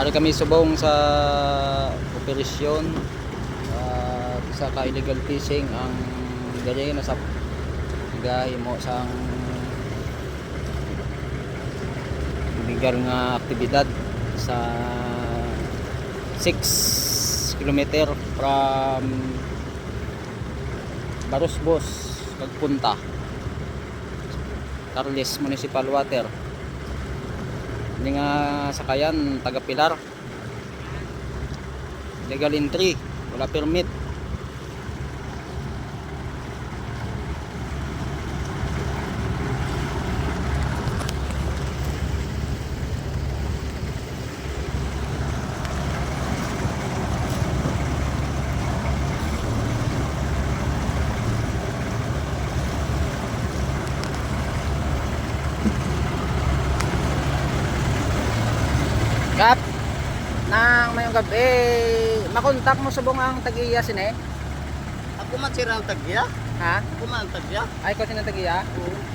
Ari kami subong sa operasyon at isa ka illegal fishing ang gali na sa gahimo sang illegal nga aktibidad sa 6 kilometer from Barusbos pagpunta Carles Municipal Water hindi nga sakayan taga Pilar. Legal entry wala permit Kap, nang mayong gabi, makontak mo sa bungang tag-iya sine? Ako man sira ang tagya. Ha? Ako man ang tagya. Ay ko sinang tag-iya?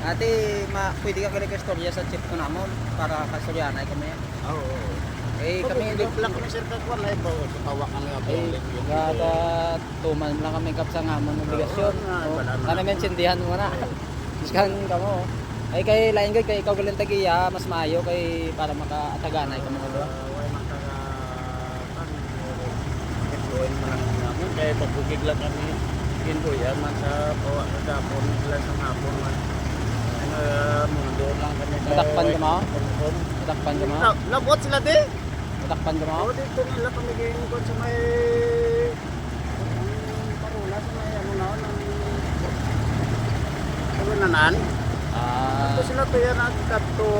Ate, ma, pwede ka kaya istorya sa chip ko namon para kastoryana ay kami. Oo. Eh, kami hindi pala kami sir kagwan ay ba sa tawa kami ang eh, kada tuman lang kami kap sa ngamon obligasyon. Oo, Oh, na. Sana mensindihan mo na. Iskan ka mo. Ay kay lain gid kay ikaw galing tag-iya, mas maayo kay para makaataganay ka mo ko. Way kan. Ituin man namin kay pagkugig lang kami. Kindo yan man sa pawa sa dapon sila sa hapon man. Ano mundo lang kami. Natakpan ka mo? Natakpan ka mo? Labot sila di. Natakpan ka mo? Oo, dito nila kami gingon sa may parula sa may ano na ng Ito sila to yan nagkato.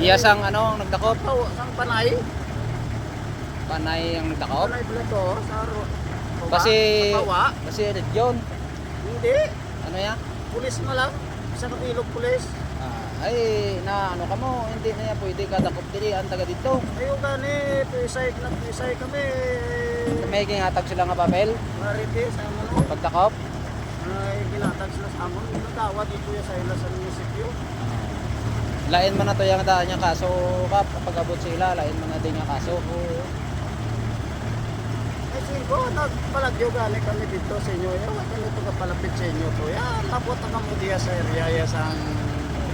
iya sang ano ang nagdakop? Tawo, sang panay. Panay ang nagdakop? Panay pala to sa ro. Kasi kasi red yun. Hindi. Ano ya? Pulis mo lang. Isang kabilog pulis. Ah, ay na ano ka mo, hindi na yan pwede kadakop diri ang taga dito. Ayaw gani, tuisay na tuisay kami. May gingatag sila nga papel Mariti sa ano. pagdakop. Ay, ginatag sila sa amon. Nagawa dito ya sa ila sa munisipyo. Lain man na to yung daan niya kaso kap kapag abot sila, lain man na din yung kaso. Ay, singko, nagpalagyo gani kami dito sa inyo. Ya, wag ganito ka palapit sa inyo to. Ya, tapos na kamo diya sa area ya sa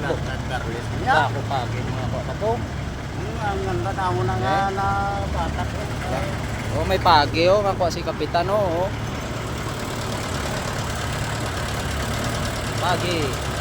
Latag Carles. Ya, Ako pagi mga ko ako. ang ganda na mo na nga na batak. Oh, may pagi oh, nga ko si kapitan oh. Pagi.